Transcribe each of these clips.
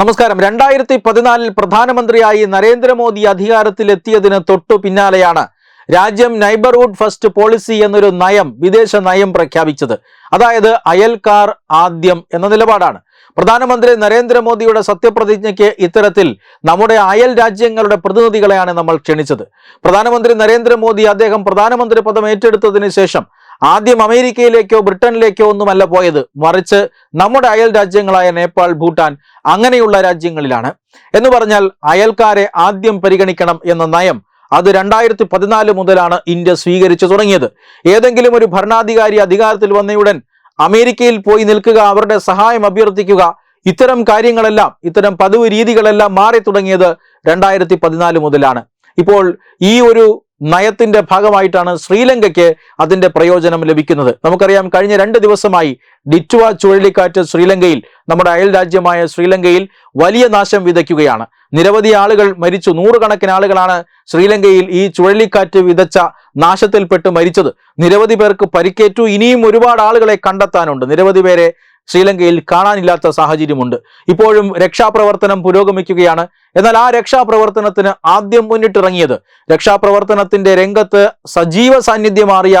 നമസ്കാരം. രണ്ടായിരത്തി പതിനാലിൽ പ്രധാനമന്ത്രിയായി നരേന്ദ്രമോദി അധികാരത്തിലെത്തിയതിന് തൊട്ടു പിന്നാലെയാണ് രാജ്യം നൈബർഹുഡ് ഫസ്റ്റ് പോളിസി എന്നൊരു നയം വിദേശ നയം പ്രഖ്യാപിച്ചത്. അതായത് അയൽക്കാർ ആദ്യം എന്ന നിലപാടാണ്. പ്രധാനമന്ത്രി നരേന്ദ്രമോദിയുടെ സത്യപ്രതിജ്ഞയ്ക്ക് ഇത്തരത്തിൽ നമ്മുടെ അയൽ രാജ്യങ്ങളുടെ പ്രതിനിധികളെയാണ് നമ്മൾ ക്ഷണിച്ചത്. പ്രധാനമന്ത്രി നരേന്ദ്രമോദി അദ്ദേഹം പ്രധാനമന്ത്രി പദം ഏറ്റെടുത്തതിന് ശേഷം ആദ്യം അമേരിക്കയിലേക്കോ ബ്രിട്ടനിലേക്കോ ഒന്നുമല്ല പോയത്. മറിച്ച് നമ്മുടെ അയൽ രാജ്യങ്ങളായ നേപ്പാൾ ഭൂട്ടാൻ അങ്ങനെയുള്ള രാജ്യങ്ങളിലാണ്. എന്ന് പറഞ്ഞാൽ അയൽക്കാരെ ആദ്യം പരിഗണിക്കണം എന്ന നയം അത് രണ്ടായിരത്തി പതിനാല് മുതലാണ് ഇന്ത്യ സ്വീകരിച്ചു തുടങ്ങിയത്. ഏതെങ്കിലും ഒരു ഭരണാധികാരി അധികാരത്തിൽ വന്നയുടൻ അമേരിക്കയിൽ പോയി നിൽക്കുക അവരുടെ സഹായം അഭ്യർത്ഥിക്കുക ഇത്തരം കാര്യങ്ങളെല്ലാം ഇത്തരം പതിവ് രീതികളെല്ലാം മാറി തുടങ്ങിയത് രണ്ടായിരത്തി പതിനാല് മുതലാണ്. ഇപ്പോൾ ഈ ഒരു നയത്തിന്റെ ഭാഗമായിട്ടാണ് ശ്രീലങ്കയ്ക്ക് അതിന്റെ പ്രയോജനം ലഭിക്കുന്നത്. നമുക്കറിയാം കഴിഞ്ഞ രണ്ട് ദിവസമായി ഡിറ്റുവ ചുഴലിക്കാറ്റ് ശ്രീലങ്കയിൽ നമ്മുടെ അയൽ രാജ്യമായ ശ്രീലങ്കയിൽ വലിയ നാശം വിതയ്ക്കുകയാണ്. നിരവധി ആളുകൾ മരിച്ചു. നൂറുകണക്കിന് ആളുകളാണ് ശ്രീലങ്കയിൽ ഈ ചുഴലിക്കാറ്റ് വിതച്ച നാശത്തിൽപ്പെട്ട് മരിച്ചത്. നിരവധി പേർക്ക് പരിക്കേറ്റു. ഇനിയും ഒരുപാട് ആളുകളെ കണ്ടെത്താനുണ്ട്. നിരവധി പേരെ ശ്രീലങ്കയിൽ കാണാനില്ലാത്ത സാഹചര്യമുണ്ട്. ഇപ്പോഴും രക്ഷാപ്രവർത്തനം പുരോഗമിക്കുകയാണ്. എന്നാൽ ആ രക്ഷാപ്രവർത്തനത്തിന് ആദ്യം മുന്നിട്ടിറങ്ങിയത് രക്ഷാപ്രവർത്തനത്തിന്റെ രംഗത്ത് സജീവ സാന്നിധ്യമാറിയ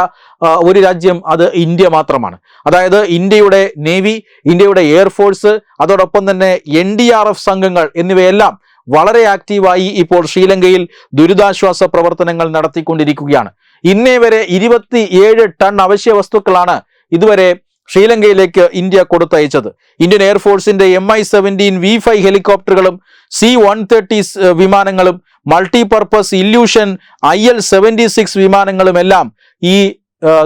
ഒരു രാജ്യം അത് ഇന്ത്യ മാത്രമാണ്. അതായത് ഇന്ത്യയുടെ നേവി ഇന്ത്യയുടെ എയർഫോഴ്സ് അതോടൊപ്പം തന്നെ എൻ സംഘങ്ങൾ എന്നിവയെല്ലാം വളരെ ആക്റ്റീവായി ഇപ്പോൾ ശ്രീലങ്കയിൽ ദുരിതാശ്വാസ പ്രവർത്തനങ്ങൾ നടത്തിക്കൊണ്ടിരിക്കുകയാണ്. ഇന്നേ വരെ ഇരുപത്തി ടൺ അവശ്യ വസ്തുക്കളാണ് ഇതുവരെ ശ്രീലങ്കയിലേക്ക് ഇന്ത്യ കൊടുത്തയച്ചത്. Indian എയർഫോഴ്സിന്റെ M I seventeen V five ഹെലികോപ്റ്ററുകളും C one thirty വിമാനങ്ങളും multipurpose Ilyushin I L seventy six വിമാനങ്ങളും എല്ലാം ഈ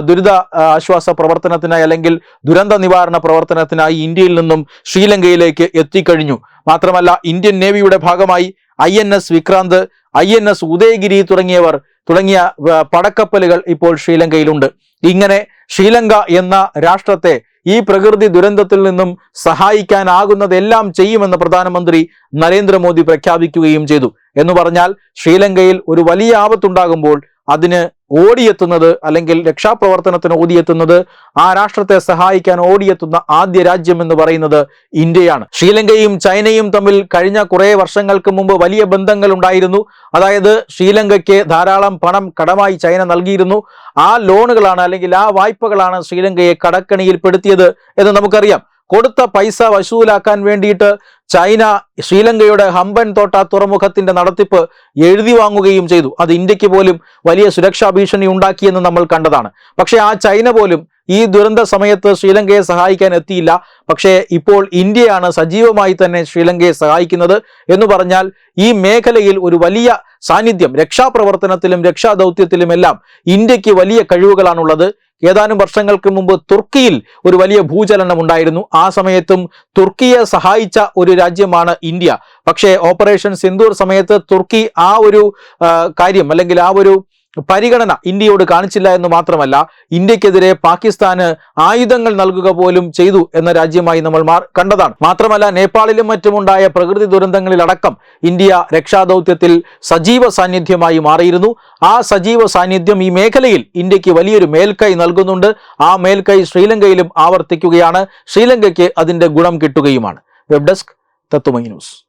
ദുരിത ആശ്വാസ പ്രവർത്തനത്തിനായി അല്ലെങ്കിൽ ദുരന്ത നിവാരണ പ്രവർത്തനത്തിനായി ഇന്ത്യയിൽ നിന്നും ശ്രീലങ്കയിലേക്ക് എത്തിക്കഴിഞ്ഞു. മാത്രമല്ല ഇന്ത്യൻ നേവിയുടെ ഭാഗമായി I N S Vikrant I N S Udayagiri തുടങ്ങിയവർ തുടങ്ങിയ പടക്കപ്പലുകൾ ഇപ്പോൾ ശ്രീലങ്കയിലുണ്ട്. ഇങ്ങനെ ശ്രീലങ്ക എന്ന രാഷ്ട്രത്തെ ഈ പ്രകൃതി ദുരന്തത്തിൽ നിന്നും സഹായിക്കാനാകുന്നതെല്ലാം ചെയ്യുമെന്ന് പ്രധാനമന്ത്രി നരേന്ദ്രമോദി പ്രഖ്യാപിക്കുകയും ചെയ്തു. എന്ന് പറഞ്ഞാൽ ശ്രീലങ്കയിൽ ഒരു വലിയ ആപത്തുണ്ടാകുമ്പോൾ അതിന് ഓടിയെത്തുന്നത് അല്ലെങ്കിൽ രക്ഷാപ്രവർത്തനത്തിന് ഓടിയെത്തുന്നത് ആ രാഷ്ട്രത്തെ സഹായിക്കാൻ ഓടിയെത്തുന്ന ആദ്യ രാജ്യം എന്ന് പറയുന്നത് ഇന്ത്യയാണ്. ശ്രീലങ്കയും ചൈനയും തമ്മിൽ കഴിഞ്ഞ കുറേ വർഷങ്ങൾക്ക് മുമ്പ് വലിയ ബന്ധങ്ങൾ ഉണ്ടായിരുന്നു അതായത് ശ്രീലങ്കയ്ക്ക് ധാരാളം പണം കടമായി ചൈന നൽകിയിരുന്നു. ആ ലോണുകളാണ് അല്ലെങ്കിൽ ആ വായ്പകളാണ് ശ്രീലങ്കയെ കടക്കണിയിൽപ്പെടുത്തിയത് എന്ന് നമുക്കറിയാം. കൊടുത്ത പൈസ വശൂലാക്കാൻ വേണ്ടിയിട്ട് ചൈന ശ്രീലങ്കയുടെ ഹമ്പൻ തോട്ട തുറമുഖത്തിന്റെ നടത്തിപ്പ് എഴുതി വാങ്ങുകയും ചെയ്തു. അത് ഇന്ത്യയ്ക്ക് പോലും വലിയ സുരക്ഷാ ഭീഷണി ഉണ്ടാക്കിയെന്ന് നമ്മൾ കണ്ടതാണ്. പക്ഷേ ആ ചൈന പോലും ഈ ദുരന്ത സമയത്ത് ശ്രീലങ്കയെ സഹായിക്കാൻ എത്തിയില്ല. പക്ഷേ ഇപ്പോൾ ഇന്ത്യയാണ് സജീവമായി തന്നെ ശ്രീലങ്കയെ സഹായിക്കുന്നത് എന്ന് പറഞ്ഞാൽ ഈ മേഖലയിൽ ഒരു വലിയ സാന്നിധ്യം രക്ഷാപ്രവർത്തനത്തിലും രക്ഷാദൗത്യത്തിലുമെല്ലാം ഇന്ത്യയ്ക്ക് വലിയ കഴിവുകളാണുള്ളത്. ഏതാനും വർഷങ്ങൾക്ക് മുമ്പ് തുർക്കിയിൽ ഒരു വലിയ ഭൂചലനം ഉണ്ടായിരുന്നു. ആ സമയത്തും തുർക്കിയെ സഹായിച്ച ഒരു രാജ്യമാണ് ഇന്ത്യ. പക്ഷേ ഓപ്പറേഷൻ സിന്ദൂർ സമയത്ത് തുർക്കി ആ ഒരു കാര്യം അല്ലെങ്കിൽ ആ ഒരു പരിഗണന ഇന്ത്യയോട് കാണിച്ചില്ല എന്ന് മാത്രമല്ല ഇന്ത്യക്കെതിരെ പാകിസ്ഥാന് ആയുധങ്ങൾ നൽകുക പോലും ചെയ്തു എന്ന രാജ്യമായി നമ്മൾ കണ്ടതാണ്. മാത്രമല്ല നേപ്പാളിലും മറ്റുമുണ്ടായ പ്രകൃതി ദുരന്തങ്ങളിലടക്കം ഇന്ത്യ രക്ഷാദൗത്യത്തിൽ സജീവ സാന്നിധ്യമായി മാറിയിരുന്നു. ആ സജീവ സാന്നിധ്യം ഈ മേഖലയിൽ ഇന്ത്യയ്ക്ക് വലിയൊരു മേൽക്കൈ നൽകുന്നുണ്ട്. ആ മേൽക്കൈ ശ്രീലങ്കയിലും ആവർത്തിക്കുകയാണ്. ശ്രീലങ്കയ്ക്ക് അതിന്റെ ഗുണം കിട്ടുകയുമാണ്. Web desk Tatwamayi news.